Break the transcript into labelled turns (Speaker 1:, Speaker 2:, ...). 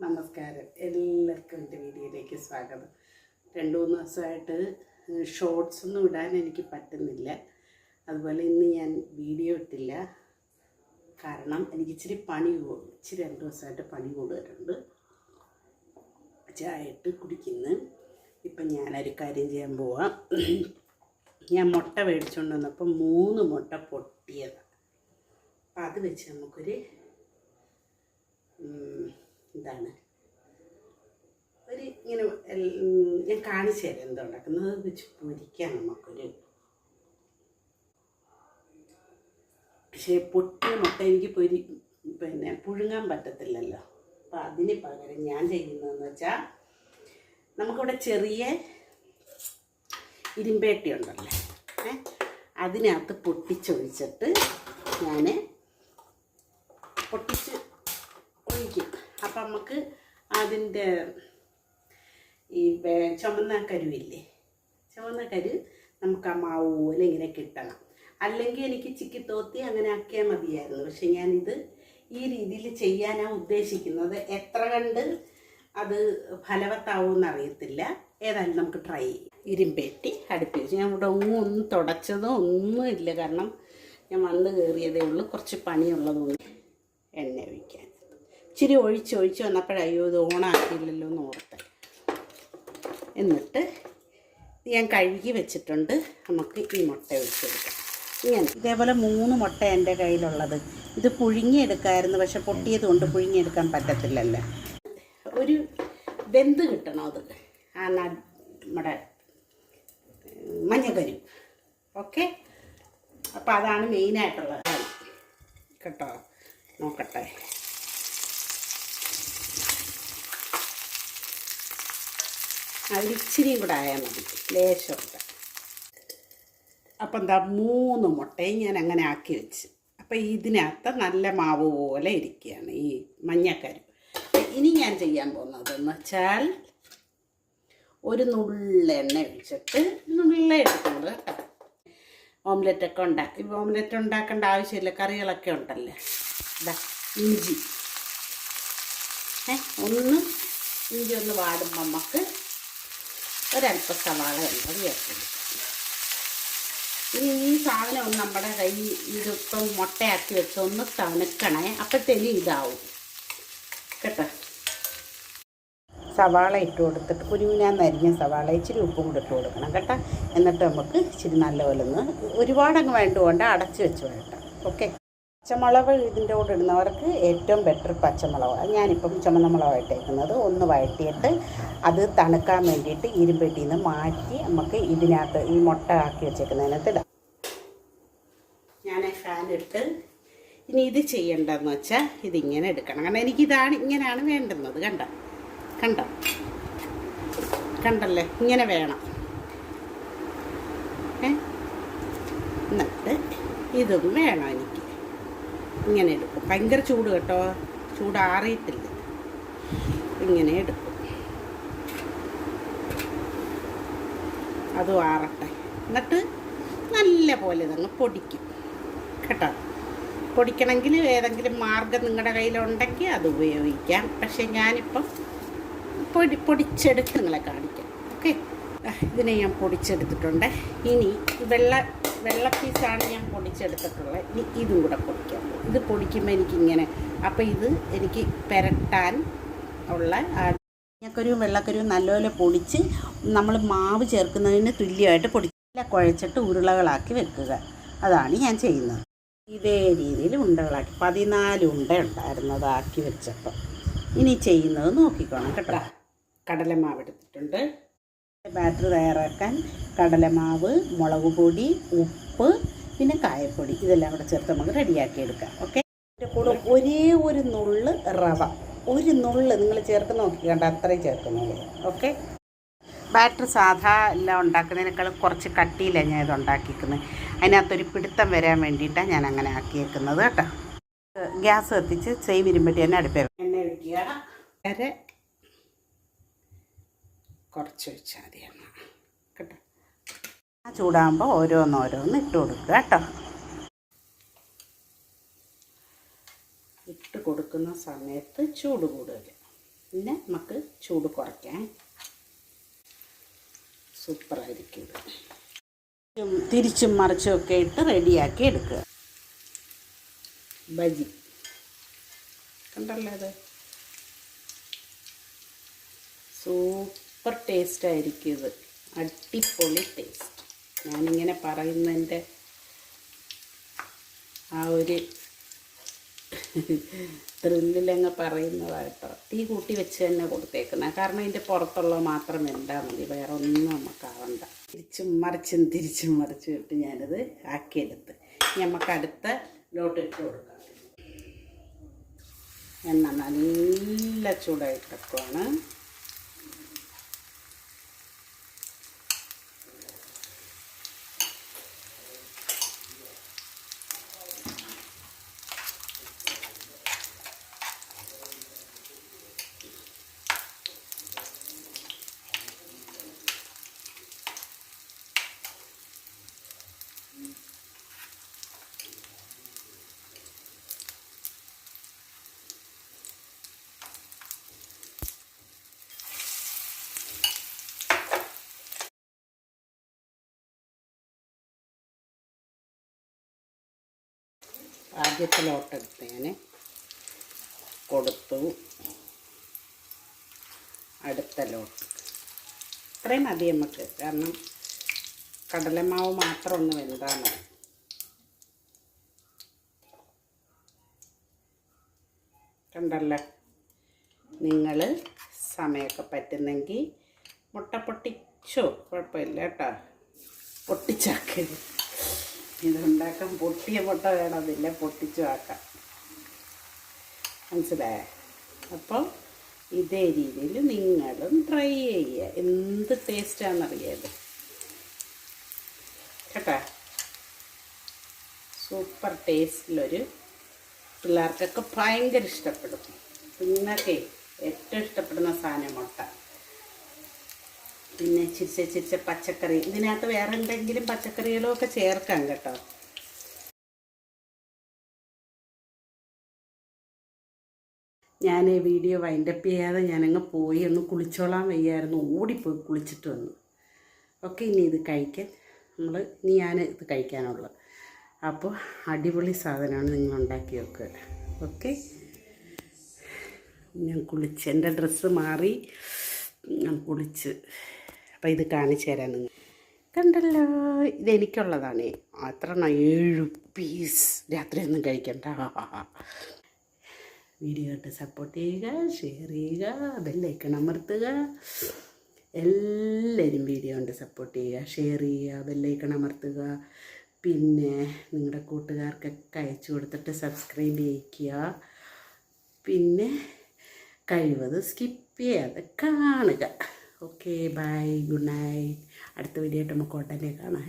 Speaker 1: നമസ്കാരം. എല്ലാവർക്കും എന്റെ വീഡിയോയിലേക്ക് സ്വാഗതം. രണ്ടു മൂന്ന് ദിവസമായിട്ട് ഷോർട്സ് ഒന്നും ഇടാൻ എനിക്ക് പറ്റുന്നില്ല. അതുപോലെ ഇന്ന് ഞാൻ വീഡിയോ ഇട്ടില്ല. കാരണം എനിക്ക് ഇച്ചിരി പണി ഇച്ചിരി രണ്ട് ദിവസമായിട്ട് പണി കൂടുതലുണ്ട് ചായ ഇട്ട് കുടിക്കുന്നു. ഇപ്പം ഞാനൊരു കാര്യം ചെയ്യാൻ പോവാം. ഞാൻ മുട്ട മേടിച്ചുകൊണ്ട് വന്നപ്പോൾ മൂന്ന് മുട്ട പൊട്ടിയതാണ് അപ്പം അത് വെച്ച് നമുക്കൊരു എന്താണ് ഒരു ഇങ്ങനെ ഞാൻ കാണിച്ചു തരാം എന്താ ഉണ്ടാക്കുന്നത്. വെച്ച് പൊരിക്കാം നമുക്കൊരു. പക്ഷേ പൊട്ടിയ മുട്ട എനിക്ക് പൊരി പിന്നെ പുഴുങ്ങാൻ പറ്റത്തില്ലല്ലോ. അപ്പം അതിന് പകരം ഞാൻ ചെയ്യുന്നതെന്ന് വെച്ചാൽ നമുക്കിവിടെ ചെറിയ ഇരുമ്പേട്ടി ഉണ്ടല്ലേ? ഏ അതിനകത്ത് പൊട്ടിച്ചൊഴിച്ചിട്ട് ഞാൻ പൊട്ടിച്ച് ഒഴിക്കും. അപ്പം നമുക്ക് അതിന്റെ ഈ ചുമന്ന കരുവില്ലേ? ചുമന്ന കരു നമുക്ക് ആ മാവ് പോലെ ഇങ്ങനെ കിട്ടണം. അല്ലെങ്കിൽ എനിക്ക് ചിക്കി തോത്തി അങ്ങനെ ആക്കിയാൽ മതിയായിരുന്നു. പക്ഷെ ഞാനിത് ഈ രീതിയിൽ ചെയ്യാനാണ് ഉദ്ദേശിക്കുന്നത്. എത്ര കണ്ട് അത് ഫലവത്താവുമെന്ന് അറിയത്തില്ല. ഏതായാലും നമുക്ക് ട്രൈ ചെയ്യാം. ഇരുമ്പേറ്റി അടുപ്പിച്ച്. ഞാൻ ഇവിടെ ഒന്നും ഒന്നും തുടച്ചതോ ഒന്നും ഇല്ല. കാരണം ഞാൻ വന്ന് കയറിയതേ ഉള്ളൂ. കുറച്ച് പണിയുള്ളതുകൊണ്ട് എണ്ണ ഒഴിക്കാൻ. ഇച്ചിരി ഒഴിച്ച് ഒഴിച്ച് വന്നപ്പോഴയ്യോ ഇത് ഓണാക്കിയില്ലല്ലോ എന്ന് ഓർത്ത്. എന്നിട്ട് ഞാൻ കഴുകി വെച്ചിട്ടുണ്ട്. നമുക്ക് ഈ മുട്ട ഒഴിച്ചെടുക്കാം. ഇങ്ങനെ. ഇതേപോലെ മൂന്ന് മുട്ട എന്റെ കയ്യിലുള്ളത്. ഇത് പുഴുങ്ങിയെടുക്കാമായിരുന്നു പക്ഷെ പൊട്ടിയത് കൊണ്ട് പുഴുങ്ങിയെടുക്കാൻ പറ്റത്തില്ലല്ലോ. ഒരു വെന്ത് കിട്ടണം അത്. ആ നമ്മുടെ മഞ്ഞക്കരി ഓക്കെ? അപ്പോൾ അതാണ് മെയിനായിട്ടുള്ളത്. കേട്ടോ? നോക്കട്ടെ. അതിലിച്ചിരിയും കൂടെ ആയാൽ മതി. ലേശമുണ്ട് അപ്പം എന്താ മൂന്ന് മുട്ടയും ഞാൻ അങ്ങനെ ആക്കി വെച്ച്. അപ്പം ഇതിനകത്ത് നല്ല മാവ് പോലെ ഇരിക്കുകയാണ് ഈ മഞ്ഞക്കരി. ഇനി ഞാൻ ചെയ്യാൻ പോകുന്നത് എന്ന് വെച്ചാൽ ഒരു നുള്ള എണ്ണ ഒഴിച്ചിട്ട് നുള്ള എടുക്കുന്നത് കേട്ടോ ഓംലെറ്റ് ഒക്കെ ഉണ്ടാക്കി. ഓംലെറ്റ് ഉണ്ടാക്കേണ്ട ആവശ്യമില്ല. കറികളൊക്കെ ഉണ്ടല്ലേ? ഇതാ ഇഞ്ചി. ഏ ഒന്ന് ഇഞ്ചി ഒന്ന് വാടുമ്പോൾ നമുക്ക് ഒരല്പ സവാള ഉള്ളത് ചേർക്കണം ഇനി ഈ സാധനം ഒന്ന് നമ്മുടെ കൈ ഇതിപ്പം മുട്ടയാക്കി വെച്ച് ഒന്ന് തണുക്കണേ. അപ്പോഴത്തേനും ഇതാവും. കേട്ടോ? സവാള ഇട്ട് കൊടുത്തിട്ട് കുരുവിനാന്ന് അരിഞ്ഞ സവാള ഇച്ചിരി ഉപ്പും കൂടെ ഇട്ട് കൊടുക്കണം കേട്ടോ. എന്നിട്ട് നമുക്ക് ഇച്ചിരി നല്ലപോലെ ഒന്ന് ഒരുപാടങ്ങ് വേണ്ടുകൊണ്ട് അടച്ച് വെച്ച് വേണ്ട ഓക്കെ. പച്ചമുളക് ഇതിന്റെ കൂടെ ഇടുന്നവർക്ക് ഏറ്റവും ബെറ്റർ പച്ചമുളക്. ഞാനിപ്പം ചുമന്ന മുളക് ഇട്ടേക്കുന്നത്. ഒന്ന് വഴറ്റിയിട്ട് അത് തണുക്കാൻ വേണ്ടിയിട്ട് ഇരുമ്പെട്ടിയിൽ നിന്ന് മാറ്റി നമുക്ക് ഇതിനകത്ത് ഈ മുട്ട ആക്കി വെച്ചേക്കുന്നതിനകത്ത് ഇടാം. ഞാൻ ഫാൻ ഇട്ട് ഇനി ഇത് ചെയ്യേണ്ടതെന്ന് വെച്ചാൽ ഇതിങ്ങനെ എടുക്കണം. കാരണം എനിക്കിതാണ് ഇങ്ങനെയാണ് വേണ്ടുന്നത്. കണ്ട? കണ്ടോ? കണ്ടല്ലേ? ഇങ്ങനെ വേണം. എന്നിട്ട് ഇതും വേണം എനിക്ക്. ഇങ്ങനെ എടുക്കും ഭയങ്കര ചൂട് കേട്ടോ. ചൂടാറിയിട്ടില്ല ഇങ്ങനെ എടുക്കും. അതും ആറട്ടെ. എന്നിട്ട് നല്ല പോലെ ഇതങ്ങ് പൊടിക്കും. കേട്ടോ? പൊടിക്കണമെങ്കിൽ ഏതെങ്കിലും മാർഗം നിങ്ങളുടെ കയ്യിലുണ്ടെങ്കിൽ അത് ഉപയോഗിക്കാം. പക്ഷേ ഞാനിപ്പം പൊടി പൊടിച്ചെടുത്ത് നിങ്ങളെ കാണിക്കാം. ഓക്കെ? ഇതിനെ ഞാൻ പൊടിച്ചെടുത്തിട്ടുണ്ട്. ഇനി വെള്ള വെള്ള പീസാണ് ഞാൻ പൊടിച്ചെടുത്തിട്ടുള്ളത്. ഇനി ഇതും കൂടെ പൊടിക്കാം. ഇത് പൊടിക്കുമ്പോൾ എനിക്കിങ്ങനെ. അപ്പോൾ ഇത് എനിക്ക് പെരട്ടാൻ ഉള്ള മഞ്ഞക്കരുവും വെള്ളക്കരുവും നല്ലപോലെ പൊടിച്ച് നമ്മൾ മാവ് ചേർക്കുന്നതിന് തുല്യമായിട്ട് നല്ല കുഴച്ചിട്ട് ഉരുളകളാക്കി വെക്കുക. അതാണ് ഞാൻ ചെയ്യുന്നത്. ഇതേ രീതിയിൽ ഉണ്ടകളാക്കി പതിനാല് ഉണ്ട ഉണ്ടായിരുന്നു ആക്കി വെച്ചപ്പോൾ ഇനി ചെയ്യുന്നത് നോക്കിക്കോണം കേട്ടോ. കടലമാവ് എടുത്തിട്ടുണ്ട്. ബാറ്റർ തയ്യാറാക്കാൻ കടലമാവ് മുളക് പൊടി ഉപ്പ് പിന്നെ കായപ്പൊടി. ഇതെല്ലാം കൂടെ ചേർത്ത് നമുക്ക് റെഡിയാക്കി എടുക്കാം. ഓക്കെ അതിന്റെ കൂടെ ഒരേ ഒരു നുള്ള് റവ. ഒരു നുള്ള് നിങ്ങൾ ചേർത്ത് നോക്കി കണ്ട അത്രയും ചേർക്കുന്നുള്ളൂ ഓക്കെ ബാറ്റർ സാധാ എല്ലാം ഉണ്ടാക്കുന്നതിനേക്കാളും കുറച്ച് കട്ടിയിലാണ് ഞാൻ ഇത് ഉണ്ടാക്കിയിരിക്കുന്നത് അതിനകത്തൊരു പിടുത്തം വരാൻ വേണ്ടിയിട്ടാണ് ഞാൻ അങ്ങനെ ആക്കിയേക്കുന്നത് കേട്ടോ. ഗ്യാസ് കത്തിച്ച് ചെയ് ഇരുമ്പട്ടി തന്നെ അടുപ്പേ എണ്ണ ഒഴിക്കുക. വരെ കുറച്ച് ഒഴിച്ചാൽ മതി എണ്ണ. കേട്ടോ ആ ചൂടാകുമ്പോൾ ഓരോന്നോരോന്ന് ഇട്ട് കൊടുക്കുക കേട്ടോ. ഇട്ട് കൊടുക്കുന്ന സമയത്ത് ചൂട് കൂടുതൽ പിന്നെ നമുക്ക് ചൂട് കുറയ്ക്കാം. സൂപ്പറായിരിക്കും തിരിച്ചും മറിച്ചും ഒക്കെ ഇട്ട് റെഡിയാക്കി എടുക്കുക. ബജി. കണ്ടല്ലേ അത്? സൂപ്പർ ടേസ്റ്റ് ആയിരിക്കും ഇത്. അടിപൊളി ടേസ്റ്റ്. ഞാനിങ്ങനെ പറയുന്നതിന്റെ ആ ഒരു ത്രില്ലിലങ്ങ് പറയുന്നതായിട്ടോ. തീ കൂട്ടി വെച്ച് തന്നെ കൊടുത്തേക്കുന്നത് കാരണം ഇതിന്റെ പുറത്തുള്ള മാത്രം വെന്താൽ മതി. വേറെ ഒന്നും നമുക്കാവണ്ട തിരിച്ചും മറിച്ചും തിരിച്ചും മറിച്ചും ഇട്ട് ഞാനത് ആക്കിയെടുത്ത്. നമുക്ക് അടുത്ത ലോട്ട് ഇട്ട് കൊടുക്കാം. എണ്ണ നല്ല ചൂടായിട്ടൊക്കെയാണ് ആദ്യത്തെ ലോട്ടെടുത്ത് ഞാൻ കൊടുത്തു. അടുത്ത ലോട്ട് ഇത്രയും മതി നമുക്ക്. കാരണം കടലമാവ് മാത്രം ഒന്ന് വെന്താണ് കണ്ടല്ലോ? നിങ്ങൾ സമയമൊക്കെ പറ്റുന്നെങ്കിൽ മുട്ട പൊട്ടിച്ചോ? കുഴപ്പമില്ല കേട്ടോ. പൊട്ടിച്ചാക്കരുത് ഇതുണ്ടാക്കാൻ പൊട്ടിയ മുട്ട വേണമെന്നില്ല പൊട്ടിച്ചു ആക്കാം മനസ്സിലായ? അപ്പം ഇതേ രീതിയിൽ നിങ്ങളും ട്രൈ ചെയ്യുക. എന്ത് ടേസ്റ്റാണെന്നറിയാത് കേട്ടാ? സൂപ്പർ ടേസ്റ്റിലൊരു പിള്ളേർക്കൊക്കെ ഭയങ്കര ഇഷ്ടപ്പെടും. പിന്നൊക്കെ ഏറ്റവും ഇഷ്ടപ്പെടുന്ന സാധനം മുട്ട. പിന്നെ ചിരിച്ച ചിരിച്ച പച്ചക്കറി. ഇതിനകത്ത് വേറെ എന്തെങ്കിലും പച്ചക്കറികളോ ഒക്കെ ചേർക്കാം കേട്ടോ. ഞാൻ ഈ വീഡിയോ വൈൻഡപ്പ് ചെയ്യാതെ ഞാനങ്ങ് പോയി ഒന്ന് കുളിച്ചോളാൻ വയ്യായിരുന്നു. ഓടിപ്പോയി കുളിച്ചിട്ട് വന്നു. ഓക്കെ ഇനി ഇത് കഴിക്കാൻ നമ്മൾ ഇനി ഞാൻ ഇത് കഴിക്കാനുള്ളത് അപ്പോൾ അടിപൊളി സാധനമാണ് നിങ്ങൾ ഉണ്ടാക്കി വെക്കുക ഓക്കെ? ഞാൻ കുളിച്ച്. എന്റെ ഡ്രസ്സ് മാറി. ഞാൻ കുളിച്ച്. അപ്പോൾ ഇത് കാണിച്ചു തരാൻ നിങ്ങൾ. കണ്ടല്ലോ ഇതെനിക്കുള്ളതാണ് അത്ര ഏഴ് പീസ് രാത്രിയൊന്നും കഴിക്കണ്ട. വീഡിയോ കണ്ട് സപ്പോർട്ട് ചെയ്യുക ഷെയർ ചെയ്യുക ബെല്ലൈക്കൺ അമർത്തുക. എല്ലാവരും വീഡിയോ കണ്ട് സപ്പോർട്ട് ചെയ്യുക ഷെയർ ചെയ്യുക ബെല്ലൈക്കൺ അമർത്തുക. പിന്നെ നിങ്ങളുടെ കൂട്ടുകാർക്കൊക്കെ അയച്ചു കൊടുത്തിട്ട് സബ്സ്ക്രൈബ് ചെയ്യിക്കുക. പിന്നെ കഴിവത് സ്കിപ്പ് ചെയ്യാതെ കാണുക. ഓക്കെ ബൈ ഗുഡ് നൈറ്റ് അടുത്ത വീഡിയോ ആയിട്ട് നമുക്ക് ഉടനെ കാണാം.